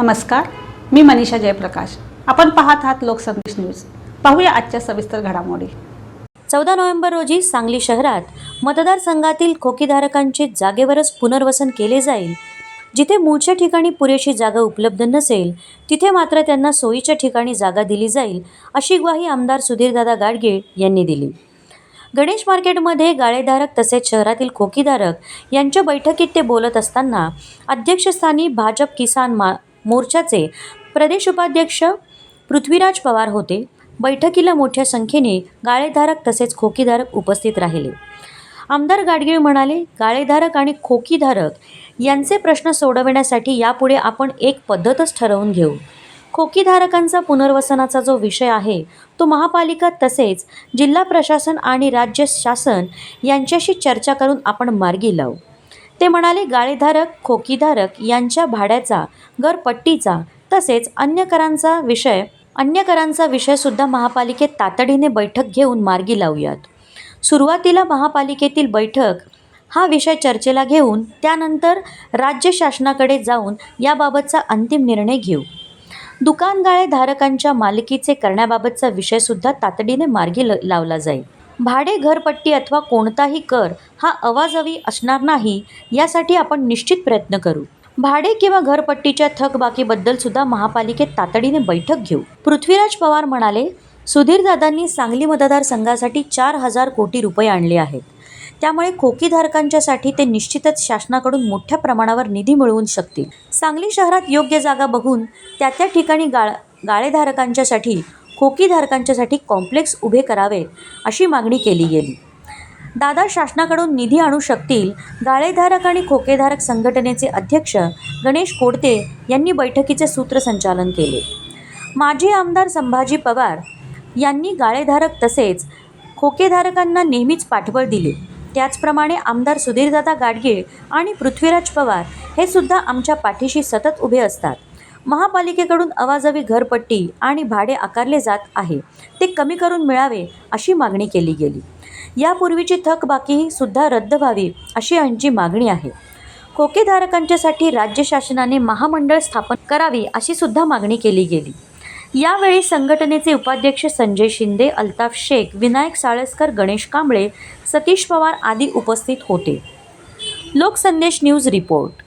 नमस्कार मी मनीषा जयप्रकाश. आपण पाहत आहात लोकसंदेश न्यूज. पाहूया आजच्या सविस्तर घडामोडी. चौदा नोव्हेंबर रोजी सांगली शहरात मतदारसंघातील खोकीधारकांचे जागेवरच पुनर्वसन केले जाईल. जिथे मूळच्या ठिकाणी पुरेशी जागा उपलब्ध नसेल तिथे मात्र त्यांना सोयीच्या ठिकाणी जागा दिली जाईल अशी ग्वाही आमदार सुधीरदादा गाडगीळ यांनी दिली. गणेश मार्केटमध्ये गाळेधारक तसेच शहरातील खोकीधारक यांच्या बैठकीत ते बोलत असताना अध्यक्षस्थानी भाजप किसान मा मोर्चाचे प्रदेश उपाध्यक्ष पृथ्वीराज पवार होते. बैठकीला मोठ्या संख्येने गाळेधारक तसेच खोकीधारक उपस्थित राहिले. आमदार गाडगीळ म्हणाले गाळेधारक आणि खोकीधारक यांचे प्रश्न सोडवण्यासाठी यापुढे आपण एक पद्धतच ठरवून घेऊ. खोकीधारकांचा पुनर्वसनाचा जो विषय आहे तो महापालिका तसेच जिल्हा प्रशासन आणि राज्य शासन यांच्याशी चर्चा करून आपण मार्गी लावू. ते म्हणाले गाळेधारक खोकीधारक यांच्या भाड्याचा घरपट्टीचा तसेच अन्य करांचा विषय अन्य करांचा विषयसुद्धा महापालिकेत तातडीने बैठक घेऊन मार्गी लावूयात. सुरुवातीला महापालिकेतील बैठक हा विषय चर्चेला घेऊन त्यानंतर राज्य शासनाकडे जाऊन याबाबतचा अंतिम निर्णय घेऊ. दुकानगाळे धारकांच्या मालकीचे करण्याबाबतचा विषयसुद्धा तातडीने मार्गी ल लावला जाईल. भाडे घरपट्टी अथवा कोणताही कर हा अवाजवी असणार नाही यासाठी आपण निश्चित प्रयत्न करू. भाडे किंवा घरपट्टीच्या थकबाकीबद्दल सुद्धा महापालिकेत तातडीने बैठक घेऊ. पृथ्वीराज पवार म्हणाले सुधीरदादांनी सांगली मतदारसंघासाठी चार हजार कोटी रुपये आणले आहेत. त्यामुळे खोकीधारकांच्यासाठी ते निश्चितच शासनाकडून मोठ्या प्रमाणावर निधी मिळवून शकतील. सांगली शहरात योग्य जागा बघून त्या त्या ठिकाणी गाळ गाळेधारकांच्यासाठी खोकीधारकांच्यासाठी कॉम्प्लेक्स उभे करावे अशी मागणी केली गेली. दादा शासनाकडून निधी आणू शकतील गाळेधारक आणि खोकेधारक संघटनेचे अध्यक्ष गणेश कोडते यांनी बैठकीचे सूत्रसंचालन केले. माजी आमदार संभाजी पवार यांनी गाळेधारक तसेच खोकेधारकांना नेहमीच पाठबळ दिले. त्याचप्रमाणे आमदार सुधीरदादा गाडगीळ आणि पृथ्वीराज पवार हे सुद्धा आमच्या पाठीशी सतत उभे असतात. महापालिकेकडून अवाजवी घरपट्टी आणि भाडे आकारले जात आहे. ते कमी करून मिळावे अशी मागणी केली गेली. यापूर्वीची थकबाकीही सुद्धा रद्द व्हावी अशी यांची मागणी आहे. खोकेधारकांच्यासाठी राज्य शासनाने महामंडळ स्थापन करावी अशी सुद्धा मागणी केली गेली. यावेळी संघटनेचे उपाध्यक्ष संजय शिंदे अल्ताफ शेख विनायक साळसकर गणेश कांबळे सतीश पवार आदी उपस्थित होते. Lokasandesh news report.